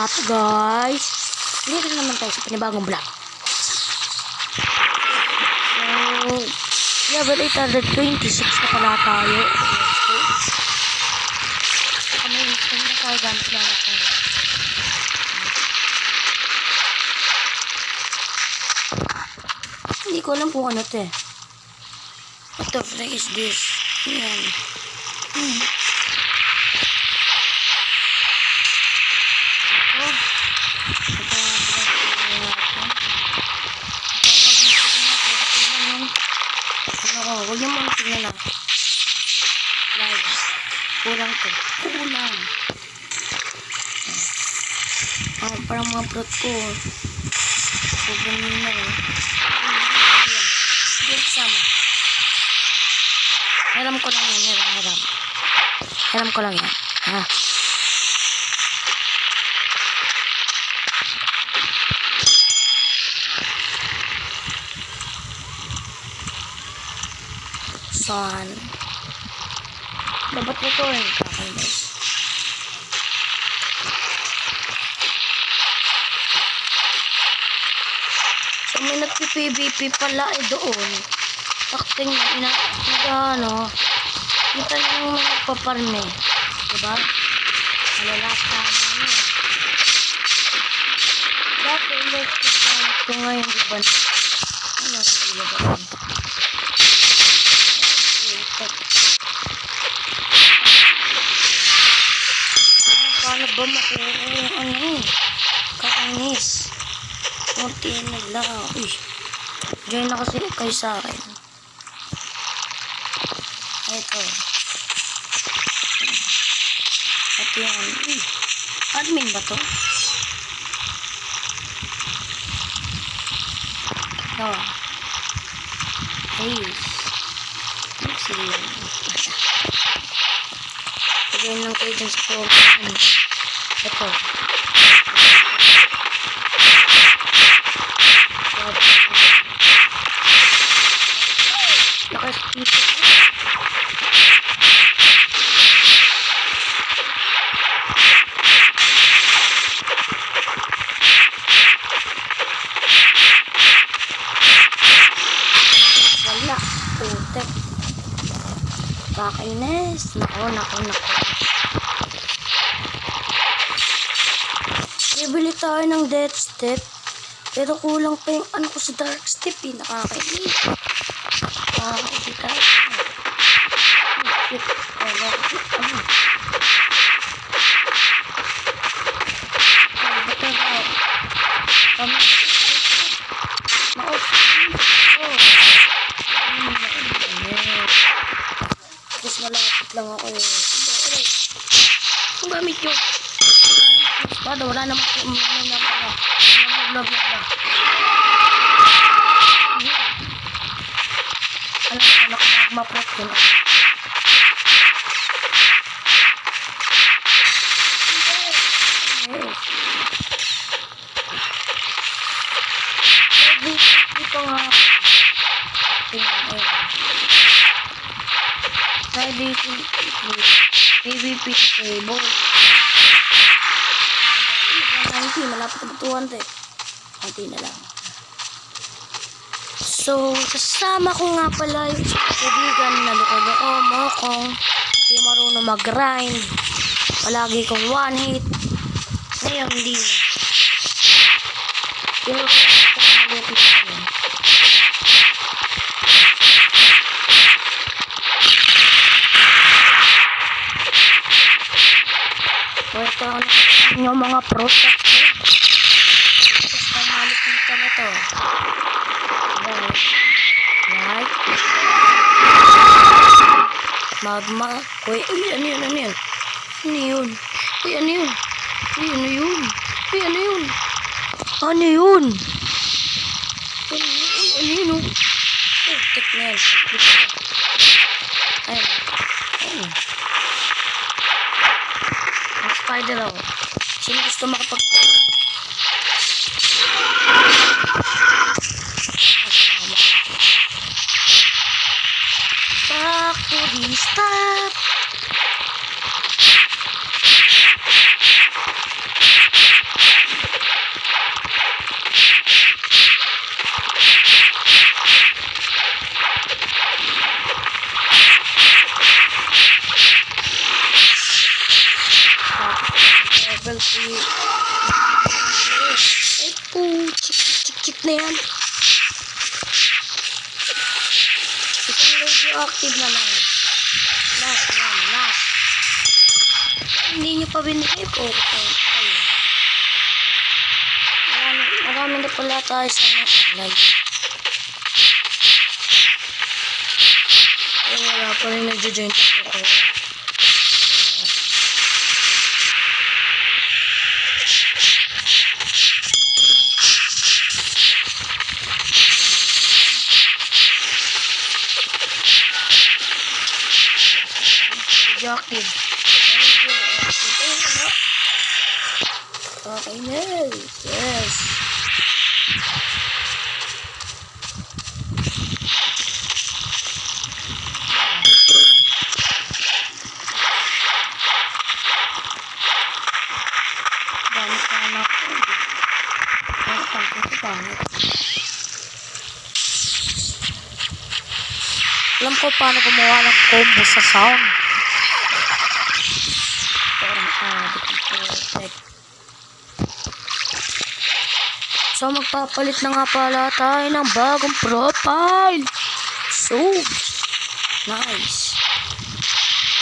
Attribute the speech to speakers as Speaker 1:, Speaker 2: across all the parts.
Speaker 1: Up guys? Dito na naman tayo sa panibagong vlog. So, level 826 na pala tayo. Kami, kung na tayo gamit lang ito. Hindi ko alam kung ano to eh. What the frick is this? Yan. Hmm. Ito nga pala yung natin. Ipapabito ko nga. Pwede tingnan yung... Ano ko, huwag niyo muna tingnan ah. Live. Kulang to. Kulang. Ah, parang mga plot ko. Sobrang nina eh. Sige, sama. Hiram ko lang yan, hiram, hiram. Hiram ko lang yan. Ha? Son. Dapat ito rin kakainis. So, may nagpi-PVP pala eh doon. Takting na, nag, ano, kita niyo yung mga nagpaparme. Diba? Malalasa na ano eh. Dati fan ko ngayon, iba na. Ano, iba ba yun? Electric. Ano, paano ba makuha yung ano? Kakainis. Kunti na lang. Uy. Join na kasi kayo sa akin. Ito. At yan. Uy. Admin ba to? Ito. Ayos. Sige. Join Ito. Lakas dito. Wala. Putek. Kakainis. Nako, nako, nako. Tayo ng death step. Pero kulang pa yung ano ko sa dark step eh. Nakakainis. Ah, hindi tayo. Oh, shit. Wala. Ano? Ay, ba't na ba? Kami. Nako. Oh. Hmm, nakainis. Tapos malapit lang ako eh. Aray. Ang gamit yun. Espada, wala naman po. Wala naman po. Wala naman po. Anak, anak, mapot yun. Yes. Pwede, dito nga. Tingnan, ayun. Pwede, PVP table. 190, malapit na 200. Konti na lang. So, kasama ko nga pala yung kaibigan na loko-loko mo kung hindi marunong mag-grind. Palagi kong one hit. Ngayon, hindi na. Pero, malapit kami. Na yung mga product. Tapos pang malipitan na to. Right. Magma. Uy, uy, ano yun, ano yun? Ano yun? Uy, ano yun? Uy, ano yun? Uy, ano yun? Ano yun? Uy, uy, ano yun? oh? Tek na yan. Dito. Ayun. Ayun. Ako. Sino gusto makapag... Kasama. Back to the stop. si... Eh po, chik na yan. Isang radioactive na lang. Last one, last. Hindi nyo pa binigay po. Ayun. Marami, marami na pala tayo sa mga live. Ay, wala pa rin nagjo-join ako. Radioactive. Ay, wala. Okay na. Yes. Dami pa na ako. Pangit. Alam ko paano gumawa ng combo sa sound. So, magpapalit na nga pala tayo ng bagong profile. So, nice.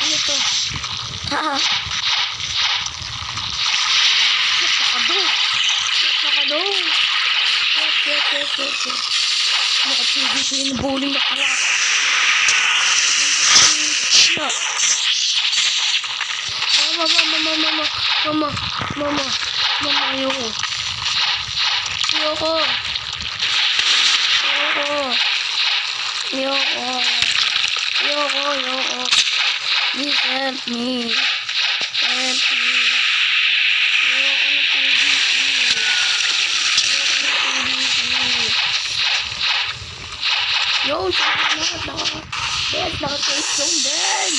Speaker 1: Ano to? Ha? Nakado. Nakado. Okay, okay, okay, okay. Nakapigil yung bowling na pala. No. Mama, mama, mama, mama, mama, mama, mama, ayoko. Ayoko. Ayoko. Ayoko. Ayoko, ayoko. Please help me. Help me. Ayoko na PVP. Ayoko na PVP. Yun, salamat. Naka, Ben, naka-face yung Ben.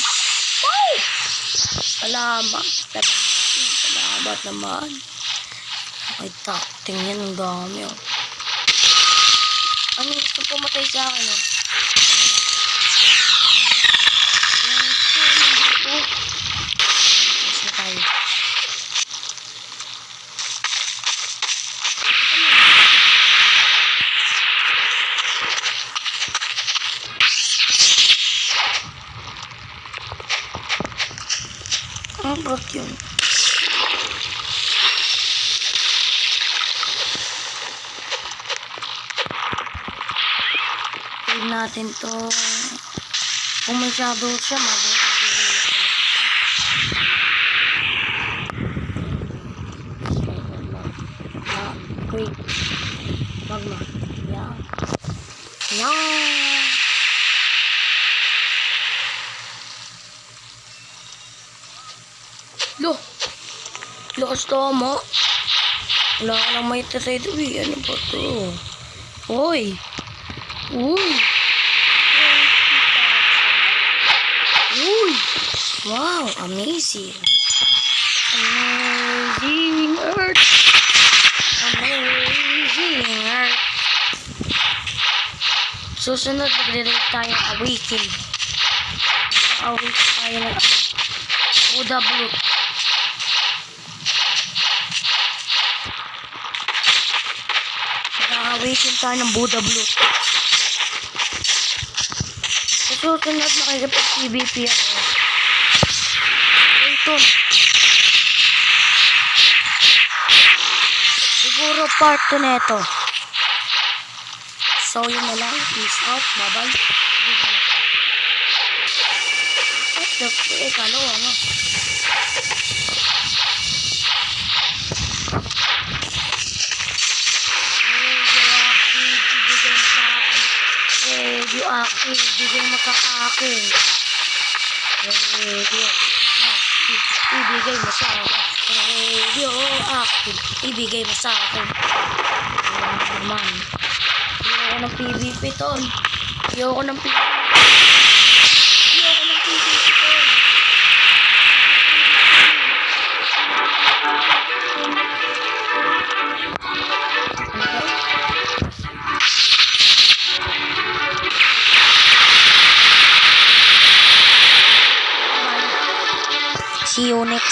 Speaker 1: Wow! Salamat. Salamat. Naman. Okay, takting yan. Ang dami, oh. Ano gusto pumatay sa akin, oh? Ang brot yun. Natin to. Kung masyado siya, mabuti. Ah, wait. Magma. Yan. Yan. Lo. Lakas tama. Wala ka lang may tatay doon. Ano ba to? Hoy. Uy. Uy. Wow. Amazing. Amazing Earth. Amazing Earth. Susunod, magre-rate tayo awaken. Awaken tayo Buddha Blue. Nakaka-awaken tayo ng Buddha Blue. Susunod, makikipag-PVP ako. Ito. Siguro part 2 na ito. So, yun na lang. Peace out. Bye-bye. What the f- Eh, kalo, ano? Radioactive, bigay mo sa akin. Radioactive, ibigay mo sa akin. Radioactive, ibigay mo sa akin. Ayan naman. Ayoko ng PVP, tol. Ayoko ng PVP.